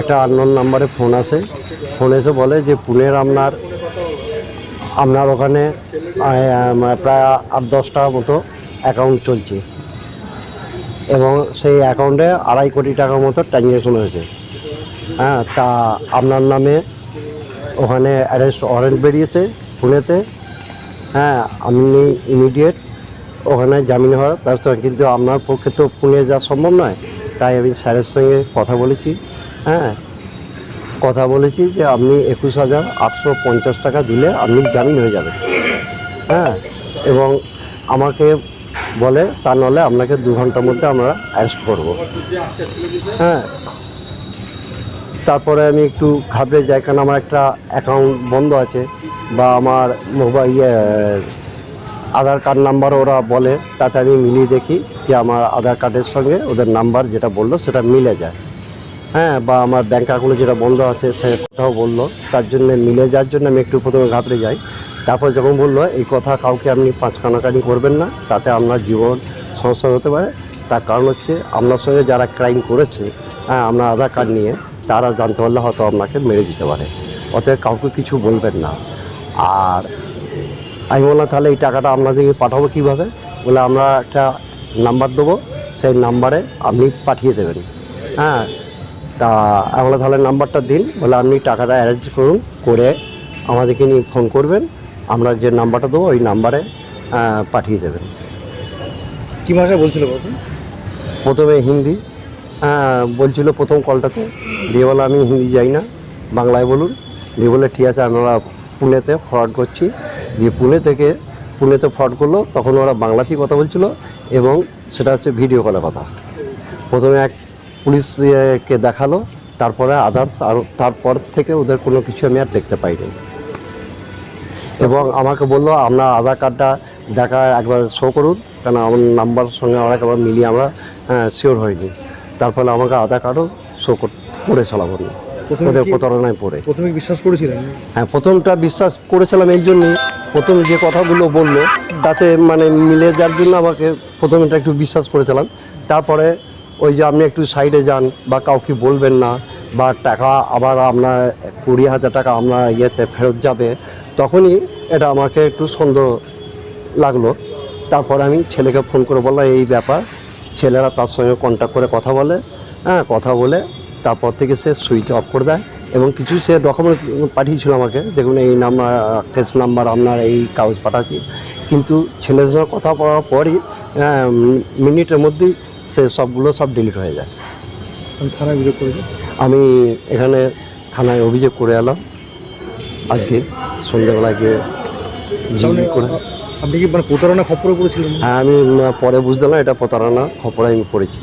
একটা আননোন নাম্বারে ফোন আসে ফোন এসে বলে যে, পুনের আপনার আপনার ওখানে প্রায় আট দশটা মতো অ্যাকাউন্ট চলছে। এবং সেই অ্যাকাউন্টে আড়াই কোটি টাকার মতো ট্রানজ্যাকশন হয়েছে। হ্যাঁ তা আপনার নামে ওখানে অ্যারেস্ট ওয়ারেন্ট বেরিয়েছে পুনেতে। হ্যাঁ আপনি ইমিডিয়েট ওখানে জামিন হওয়ার ব্যবস্থা। কিন্তু আপনার পক্ষে তো পুনে যাওয়া সম্ভব নয়। তাই আমি স্যারের সঙ্গে কথা বলেছি। হ্যাঁ। কথা বলেছি যে আপনি একুশ হাজার আটশো পঞ্চাশ টাকা দিলে আপনি জামিন হয়ে যাবেন। হ্যাঁ এবং আমাকে বলে, তা নাহলে আপনাকে দু ঘণ্টার মধ্যে আমরা অ্যারেস্ট করব। হ্যাঁ তারপরে আমি একটু ঘাবড়ে যাই, কারণ আমার একটা অ্যাকাউন্ট বন্ধ আছে, বা আমার মোবাইল আধার কার্ড নাম্বার ওরা বলে, তাতে আমি মিলিয়ে দেখি যে আমার আধার কার্ডের সঙ্গে ওদের নাম্বার যেটা বলল, সেটা মিলে যায়। হ্যাঁ বা আমার ব্যাঙ্ক অ্যাকাউন্টে যেটা বন্ধ আছে সে কথাও বলল। তার জন্য মিলে যাওয়ার জন্য আমি একটু প্রথমে ঘাবড়ে যাই। তারপর যখন বলল, এই কথা কাউকে আপনি পাঁচ কানাকানি করবেন না, তাতে আপনার জীবন সমস্যা হতে পারে। তার কারণ হচ্ছে, আপনার সঙ্গে যারা ক্রাইম করেছে হ্যাঁ আপনার আধার কার্ড নিয়ে, তারা জানতে পারলে হয়তো আপনাকে মেরে দিতে পারে। অতএব কাউকে কিছু বলবেন না। আর আমি বললাম, তাহলে এই টাকাটা আপনাদেরকে পাঠাবো কীভাবে? বলে, আমরা একটা নাম্বার দেবো, সেই নাম্বারে আপনি পাঠিয়ে দেবেন। হ্যাঁ তা আমরা তাহলে নাম্বারটা দিন। বলে আপনি টাকাটা অ্যারেঞ্জ করুন করে আমাদেরকে নিয়ে ফোন করবেন। আমরা যে নাম্বারটা দেবো ওই নাম্বারে পাঠিয়ে দেবেন। কি ভাষায় বলছিল বাবু প্রথমে হিন্দি। হ্যাঁ, বলছিল প্রথম কলটাতে। দিয়ে বলে আমি হিন্দি যাই না বাংলায় বলুন। দিয়ে বলে ঠিক আছে আমরা পুনেতে ফ্রড করছি। দিয়ে পুনে থেকে পুনেতে ফ্রড করল। তখন ওরা বাংলাতেই কথা বলছিল এবং সেটা হচ্ছে ভিডিও কলে কথা। প্রথমে এক পুলিশকে দেখাল তারপরে আদার্স আর তারপর থেকে ওদের কোনো কিছু আমি আর দেখতে পাইনি। এবং আমাকে বলল আপনার আধার কার্ডটা দেখা একবার শো করুন কেন আমার নাম্বার সঙ্গে আমার একবার মিলিয়ে আমরা শিওর হয়নি। তার ফলে আমাকে আধার কার্ডও শো করে চালাবো না। ওদের প্রতারণায় পড়ে। প্রথমে বিশ্বাস করেছিলেন? হ্যাঁ প্রথমটা বিশ্বাস করেছিলাম এই জন্যে। প্রথম যে কথাগুলো বলল তাতে মানে মিলে যার জন্য আমাকে প্রথমেটা একটু বিশ্বাস করেছিলাম। তারপরে ওই যে আপনি একটু সাইডে যান বা কাউকে বলবেন না বা টাকা আবার আপনার কুড়ি হাজার টাকা আপনার ইয়েতে ফেরত যাবে তখনই এটা আমাকে একটু সন্দেহ লাগল। তারপর আমি ছেলেকে ফোন করে বললাম এই ব্যাপার ছেলেরা তার সঙ্গে কন্ট্যাক্ট করে কথা বলে। হ্যাঁ কথা বলে তারপর থেকে সে সুইচ অফ করে দেয় এবং কিছু সে ডকুমেন্ট পাঠিয়েছিল আমাকে দেখুন এই নাম্বার কেস নাম্বার আপনার এই কাগজ পাঠাচ্ছি। কিন্তু ছেলের সঙ্গে কথা বলার পরই হ্যাঁ, মিনিটের মধ্যেই সে সবগুলো সব ডিলিট হয়ে যায়। আমি থানায় অভিযোগ করে আমি এখানে থানায় অভিযোগ করে এলাম। আজকে সন্ধ্যাবেলা গিয়ে জিজ্ঞেস করে আপনি কি মানে প্রতারণা খপরে পড়েছিলেন? হ্যাঁ আমি পরে বুঝতে এটা প্রতারণা খপরে আমি পড়েছি।